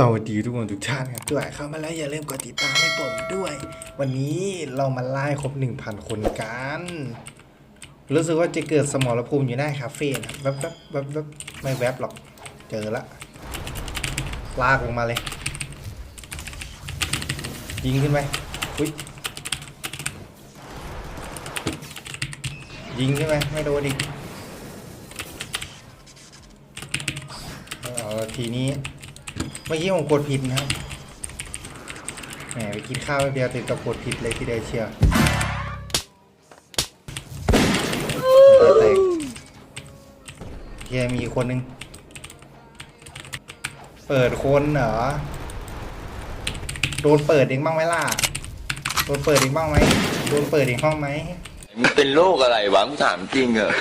สวัสดีทุกคนทุกท่านครับด้วยเข้ามาแล้วอย่าลืมกดติดตามให้ผมด้วย วันนี้เรามาไล่ครบ 1,000 คนกัน รู้สึกว่าจะเกิดสมรภูมิอยู่หน้าคาเฟ่นะแวบๆแวบๆแวบๆไม่แวบหรอก เจอละ ลากลงมาเลย ยิงขึ้นไปอุ้ยยิงขึ้นไปไม่โดนอีกเอาทีนี้ เมื่อกี้ผมกดผิดนะครับแหมไปกินข้าวแป๊บเดียวติดกับกดผิดเลยที่ได้เชียวแตกเฮียมีคนหนึ่งเปิดคนเหรอ โดนเปิดเองบ้างไหมล่ะ โดนเปิดเองบ้างไหม โดนเปิดเองบ้างไหมมันเป็นโรคอะไรวะกูถามจริงเหรอ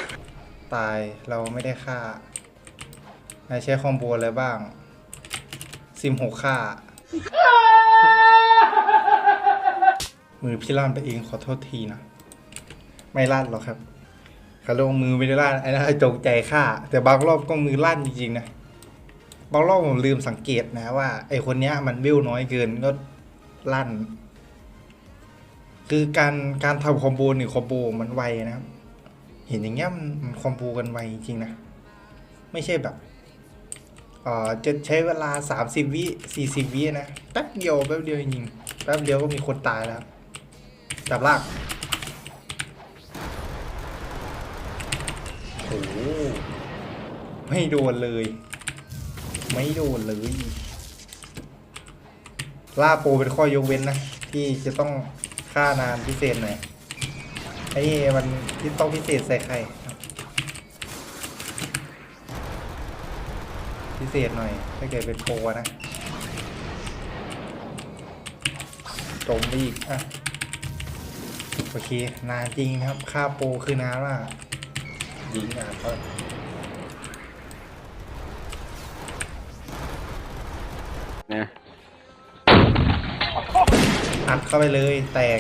ตายเราไม่ได้ฆ่านายใช้คอมโบอะไรบ้าง ซิมหกฆ่า มือพี่ลั่นไปเองขอโทษทีนะ ไม่ลั่นหรอกครับเขาลงมือไม่ได้ลั่นไอ้นั่นจงใจฆ่า แต่บางรอบก็มือลั่นจริงๆนะบางรอบผมลืมสังเกตนะว่าไอ้คนเนี้ยมันวิวน้อยเกินก็ลั่น คือการการทำคอมโบหนึ่งคอมโบมันไวนะครับ เห็นอย่างเงี้ยมันคอมโบกันไวจริงๆนะ ไม่ใช่แบบ อ่อจะใช้เวลา 30 วิ40 วินะ แป๊บเดียวแป๊บเดียวจริงแป๊บเดียวก็มีคนตายแล้วครับจับลากโอ้ไม่โดนเลย ไม่โดนเลยล่าโปเป็นข้อยกเว้นนะ ที่จะต้องฆ่านานพิเศษหน่อยไอ้นี่มันที่ต้องพิเศษใส่ใครครับ พิเศษหน่อย ถ้าเกิดเป็นโปรนะจมไปอีกอะโอเคนานจริงนะครับ ค่าโปรคือนานมากยิงอะเขานะอัดเข้าไปเลยแตก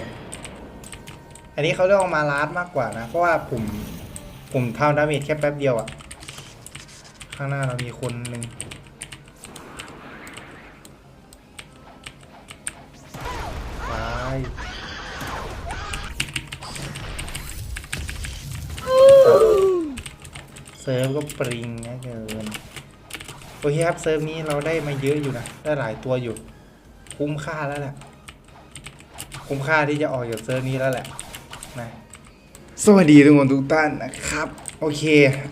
อันนี้เขาเรียกว่ามาลาดมากกว่านะ เพราะว่าผมผมทำดาเมจแค่แป๊บเดียวอะ ข้างหน้าเรามีคนหนึ่งตายเซิร์ฟก็ปริงนะเกินโอเคครับเซิร์ฟนี้เราได้มาเยอะอยู่นะได้หลายตัวอยู่ คุ้มค่าแล้วแหละคุ้มค่าที่จะออกจากเซิร์ฟนี้แล้วแหละนะสวัสดีทุกคนทุกท่านนะครับ โอเค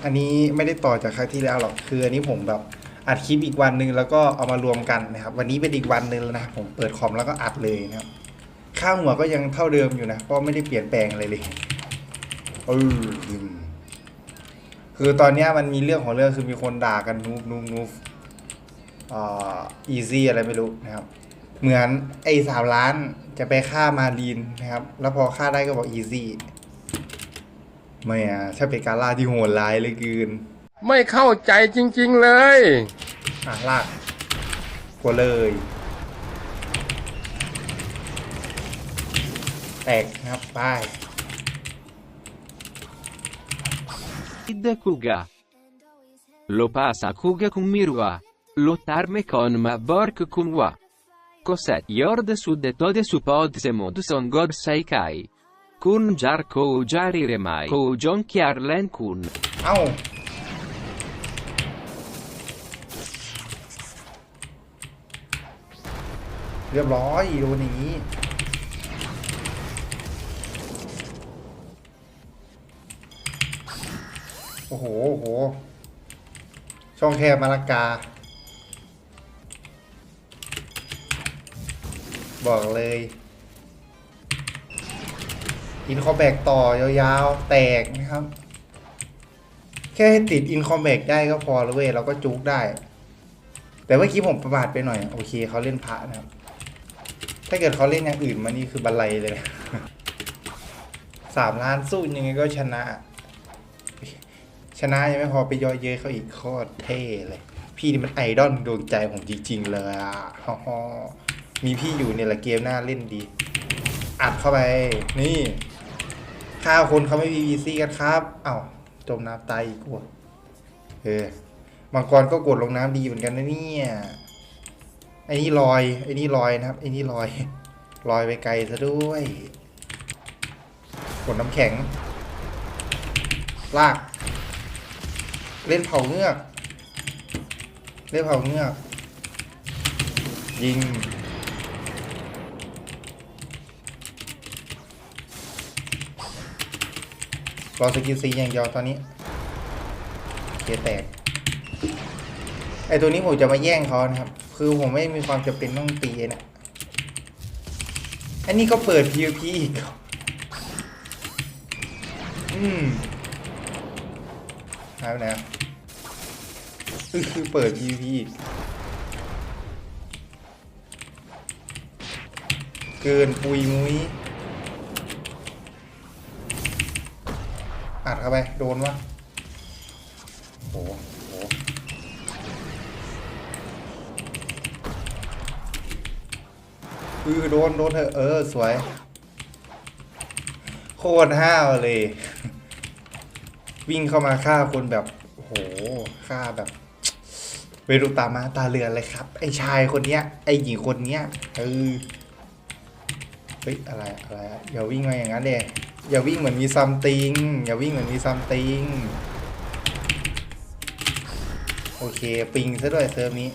อันนี้ไม่ได้ต่อจากครั้งที่แล้วหรอกคืออันนี้ผมแบบอัดคลิปอีกวันหนึ่งแล้วก็เอามารวมกันนะครับ วันนี้เป็นอีกวันหนึ่งแล้วนะผมเปิดคอมแล้วก็อัดเลยนะครับค่าวหัวก็ยังเท่าเดิมอยู่นะเพราะไม่ได้เปลี่ยนแปลงอะไรเลยเอออืมคือตอนนี้มันมีเรื่องของเรื่องคือมีคนด่ากันนูบนูบนูบอ่าอีซี่อะไรไม่รู้นะครับ เหมือนไอ้สามล้านจะไปฆ่ามารีนนะครับ แล้วพอฆ่าได้ก็บอกอีซี่ ไม่อะใช่เป็นการล่าที่โหดร้ายเหลยกืน ไม่เข้าใจจริง ๆเลย อะลากกลัวเลย แตกนะครับไป Id Kuga. Lo passa Kuga con Mirwa. Lottarme con ma Bork con Wa. Cos'è Yord su de tode su pod se mod son god Saikai. Kun jar ko jari remai ko jon kiar len kun. เอ้า เรียบร้อยโดนอย่างนี้ โอ้โห โอ้โห ช่องแคบมาลากา บอกเลย อินคอมแบกต่อยาวๆ แตกนะครับ แค่ให้ติดอินคอมแบกได้ก็พอแล้วเว้ยเราก็จุกได้ แต่เมื่อกี้ผมประมาทไปหน่อย โอเคเขาเล่นพระนะครับ ถ้าเกิดเขาเล่นอย่างอื่นมานี่คือบันไลเลยสามล้านสู้ยังไงก็ชนะ ชนะยังไม่พอไปย่อเย้ยเขาอีกโคตรเท่เลย พี่นี่มันไอดอลดวงใจผมจริงๆเลยอะฮ่อมีพี่อยู่เนี่ยแหละเกมหน้าเล่นดี อัดเข้าไปนี่ ฆ่าคนเขาไม่มีวีซีกันครับเอ้าจมน้ำตายอีกวเออมังกรก็กดลงน้ำดีเหมือนกันนะเนี่ยไอ้นี่ลอยไอ้นี่ลอยนะครับไอ้นี่ลอยลอยไปไกลซะด้วยกดน้ำแข็ง ลาก เล่นเผาเงือก เล่นเผาเงือก ยิง รอสกิลซีอย่างเดียวตอนนี้เคแตกไอตัวนี้ผมจะมาแย่งเขานะครับ คือผมไม่มีความจำเป็นต้องตีนะอันนี้ก็เปิด PVP อีกอืมหายไปไหนคือคือเปิด PVP อีกเกินปุยมุ้ย อัดเข้าไป โดนวะโหโหเออโดน โดนเถอะเออ สวย โคตรห้าวเลย วิ่งเข้ามาฆ่าคนแบบ โอ้โหฆ่าแบบเวรุตามาตาเรือนเลยครับ ไอชายคนเนี้ย ไอหญิงคนเนี้ยเออเฮ้ยอะไรอะไรอย่าวิ่งมาอย่างนั้นเลย อย่าวิ่งเหมือนมีซัมติง อย่าวิ่งเหมือนมีซัมติง โอเค ปิงซะด้วยเซิร์ฟนี้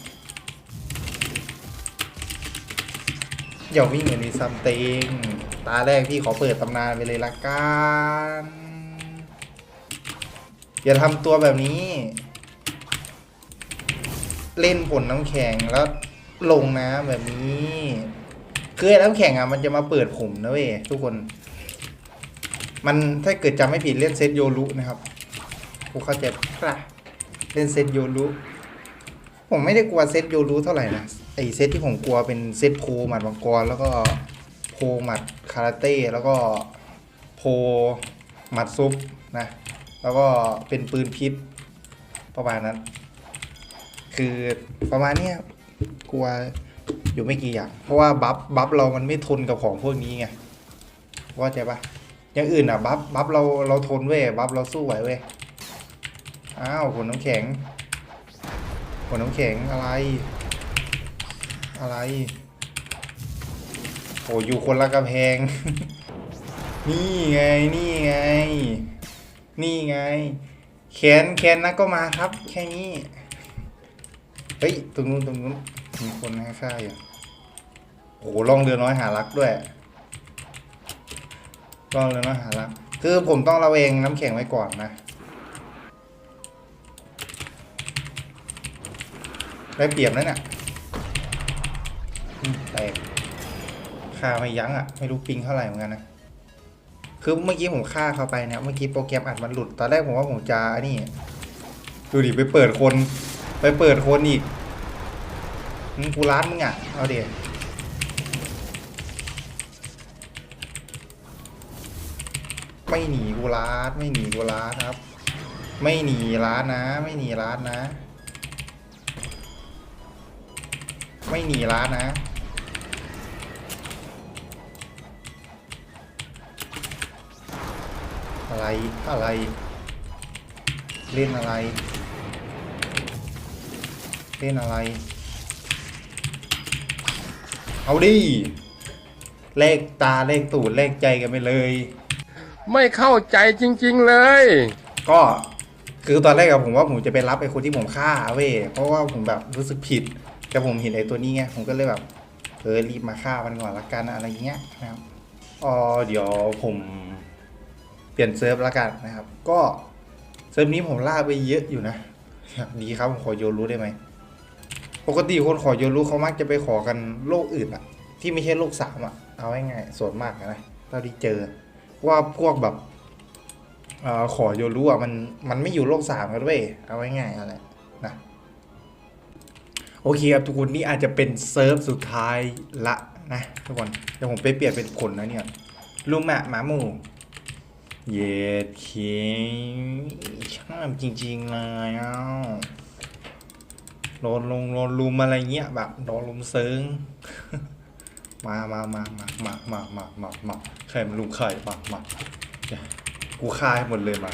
อย่าวิ่งเหมือนมีซัมติง ตาแรกพี่ขอเปิดตำนานไปเลยละกัน อย่าทำตัวแบบนี้ เล่นผลน้ำแข็งแล้วลงน้ำแบบนี้ คือไอ้น้ำแข็งอะมันจะมาเปิดผมนะเว้ยทุกคน มันถ้าเกิดจำไม่ผิดเล่นเซตโยรุนะครับกูเข้าใจปะเล่นเซตโยรุผมไม่ได้กลัวเซตโยรุเท่าไหร่นะไอเซตที่ผมกลัวเป็นเซตโพหมัดมังกรแล้วก็โพหมัดคาราเต้แล้วก็โพหมัดซุปนะแล้วก็เป็นปืนพิษประมาณนั้น คือประมาณเนี้ยกลัวอยู่ไม่กี่อย่าง เพราะว่าบัฟบัฟเรามันไม่ทนกับของพวกนี้ไงว่าใจปะ อย่างอื่นอะบัฟบัฟเราเราทนเว้ยบัฟเราสู้ไหวเว้ยอ้าวผลน้ำแข็งผลน้ำแข็งอะไร อะไรโอ้อยู่คนละกำแพง นี่ไงนี่ไง นี่ไง แขนแขนนักก็มาครับแค่นี้เฮ้ยตรงนู้นตรงนู้นมีคนให้ค่าอยู่โอ้โหล่องเรือน้อยหารักด้วย ล่องเรือน้อยหารักคือผมต้องระเวงน้ำแข็งไว้ก่อนนะได้เปรียบนั่นน่ะแตกค่าไม่ยั้งอะ ไม่รู้ปิงเท่าไหร่เหมือนกันนะคือเมื่อกี้ผมฆ่าเขาไปเนี่ยเมื่อกี้โปรแกรมอัดมันหลุดตอนแรกผมว่าผมจะนนี่ดูดิไปเปิดคน ไปเปิดคนอีกมึงกูร้านมึงอะเอาเดี๋ยว ไม่หนีกูร้านไม่หนีกูร้านครับ ไม่หนีร้านนะ ไม่หนีร้านนะ ไม่หนีร้านนะอะไรอะไร เล่นอะไร เล่นอะไร เอาดิเลขตาเลขตูดเลขใจกันไปเลย ไม่เข้าใจจริง ๆเลย ก็คือตอนแรกอะผมว่าผมจะไปรับไอ้คนที่ผมฆ่าเว้ยเพราะว่าผมแบบรู้สึกผิด แต่ผมเห็นไอ้ตัวนี้ไงผมก็เลยแบบเออรีบมาฆ่ามันก่อนละกันอะไรเงี้ยนะครับอ๋อเดี๋ยวผมเปลี่ยนเซิร์ฟละกันนะครับ ก็เซิร์ฟนี้ผมล่าไปเยอะอยู่นะดีครับผมขอโยรู้ได้ไหมปกติคนขอโยรู้เขามักจะไปขอกันโลกอื่นอะที่ไม่ใช่โลกสามอะเอาง่ายๆส่วนมากนะเท่าที่เจอ ว่าพวกแบบเอ่อขอโยรู้อะมันมันไม่อยู่โลกสามกันเว้ยเอาไว้ง่ายอะไรนะโอเคครับทุกคนนี่อาจจะเป็นเซิร์ฟสุดท้ายละนะทุกคนเดี๋ยวผมไปเปลี่ยนเป็นคนนะเนี่ยลุงแมะหมาหมูเย็ดคิงชอบจริงๆเลยอ้าวโดนลงโดนลุมอะไรเงี้ยแบบโดนลุมเซิง มามามามามามามามามาใครมันลุมใครมามากูคายหมดเลยมา